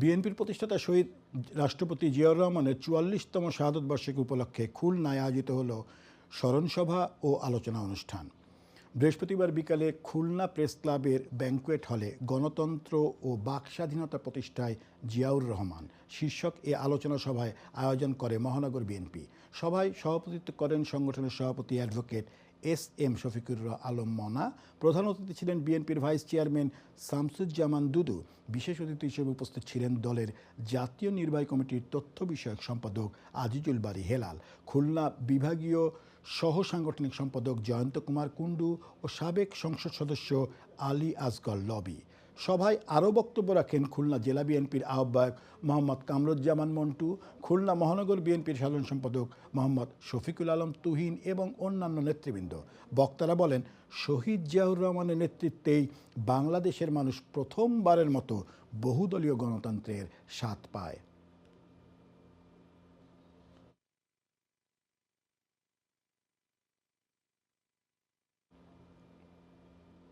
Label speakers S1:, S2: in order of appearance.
S1: বিএনপির প্রতিষ্ঠাতা শহীদ রাষ্ট্রপতি জিয়াউর রহমানের চুয়াল্লিশতম শাহাদত বার্ষিকী উপলক্ষে খুলনায় আয়োজিত হল স্মরণসভা ও আলোচনা অনুষ্ঠান বৃহস্পতিবার বিকালে খুলনা প্রেস ক্লাবের ব্যাংকুয়েট হলে গণতন্ত্র ও বাক স্বাধীনতা প্রতিষ্ঠায় জিয়াউর রহমান শীর্ষক এ আলোচনা সভায় আয়োজন করে মহানগর বিএনপি সভায় সভাপতিত্ব করেন সংগঠনের সভাপতি advocate S M Shafiqur Alam Mona প্রধান অতিথি ছিলেন বিএনপির ভাইস চেয়ারম্যান শামসুজ্জামান দুদু বিশেষ অতিথি হিসেবে উপস্থিত ছিলেন দলের জাতীয় নির্বাহী কমিটির তথ্য বিষয়ক সম্পাদক আজিজুল বারি হেলাল খুলনা বিভাগীয় সহ সাংগঠনিক সম্পাদক জয়ন্ত কুমার কুণ্ডু ও সাবেক সংসদ সদস্য আলী আজগর লবি সভায় আরও বক্তব্য রাখেন খুলনা জেলা বিএনপির আহ্বায়ক মোহাম্মদ কামরুজ্জামান মন্টু খুলনা মহানগর বিএনপির সাধারণ সম্পাদক মোহাম্মদ শফিকুল আলম তুহিন এবং অন্যান্য নেতৃবৃন্দ বক্তারা বলেন শহীদ জিয়াউর রহমানের নেতৃত্বেই বাংলাদেশের মানুষ প্রথমবারের মতো বহুদলীয় গণতন্ত্রের স্বাদ পায়